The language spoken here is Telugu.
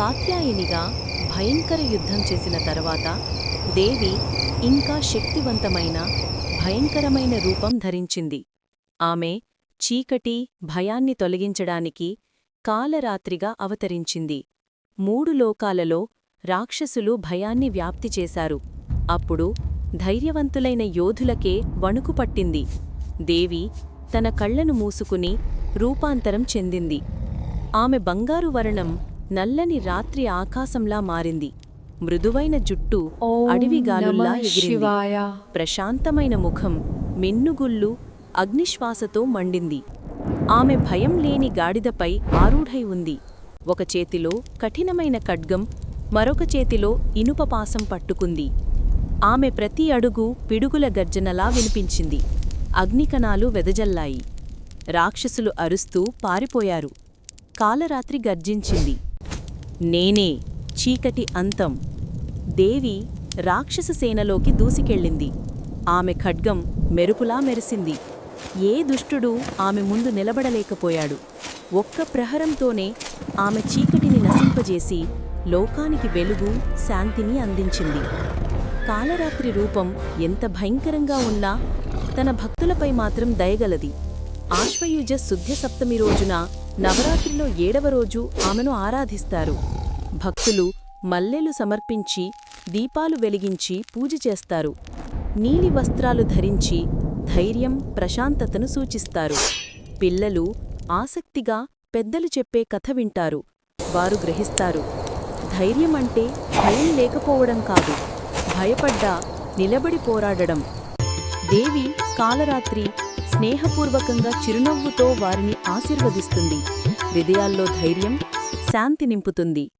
కాత్యాయనిగా భయంకర యుద్ధం చేసిన తర్వాత దేవి ఇంకా శక్తివంతమైన భయంకరమైన రూపం ధరించింది. ఆమె చీకటి భయాన్ని తొలగించడానికి కాలరాత్రిగా అవతరించింది. మూడు లోకాలలో రాక్షసులు భయాన్ని వ్యాప్తి చేశారు. అప్పుడు ధైర్యవంతులైన యోధులకే వణుకు పట్టింది. దేవి తన కళ్ళను మూసుకుని రూపాంతరం చెందింది. ఆమె బంగారు వర్ణం నల్లని రాత్రి ఆకాశంలా మారింది. మృదువైన జుట్టు అడవి గాలుల్లా ఎగిరింది. ప్రశాంతమైన ముఖం మిన్నుగుళ్ళు అగ్నిశ్వాసతో మండింది. ఆమె భయం లేని గాడిదపై ఆరూఢై ఉంది. ఒక చేతిలో కఠినమైన ఖడ్గం మరొక చేతిలో ఇనుపపాసం పట్టుకుంది. ఆమె ప్రతి అడుగు పిడుగుల గర్జనలా వినిపించింది. అగ్నికణాలు వెదజల్లాయి. రాక్షసులు అరుస్తూ పారిపోయారు. కాలరాత్రి గర్జించింది. నేనే చీకటి అంతం. దేవి రాక్షస సేనలోకి దూసికెళ్ళింది. ఆమె ఖడ్గం మెరుపులా మెరిసింది. ఏ దుష్టుడు ఆమె ముందు నిలబడలేకపోయాడు. ఒక్క ప్రహరంతోనే ఆమె చీకటిని నశింపజేసి లోకానికి వెలుగు శాంతిని అందించింది. కాలరాత్రి రూపం ఎంత భయంకరంగా ఉన్నా తన భక్తులపై మాత్రం దయగలది. ఆశ్వయుజ శుద్ధ సప్తమి రోజున నవరాత్రిలో ఏడవ రోజు ఆమెను ఆరాధిస్తారు. భక్తులు మల్లెలు సమర్పించి దీపాలు వెలిగించి పూజ చేస్తారు. నీలి వస్త్రాలు ధరించి ధైర్యం ప్రశాంతతను సూచిస్తారు. పిల్లలు ఆసక్తిగా పెద్దలు చెప్పే కథ వింటారు. వారు గ్రహిస్తారు. ధైర్యం అంటే భయం లేకపోవడం కాదు. భయపడ్డా నిలబడి పోరాడడం. దేవి కాలరాత్రి స్నేహపూర్వకంగా చిరునవ్వుతో వారిని ఆశీర్వదిస్తుంది. హృదయాల్లో ధైర్యం శాంతి నింపుతుంది.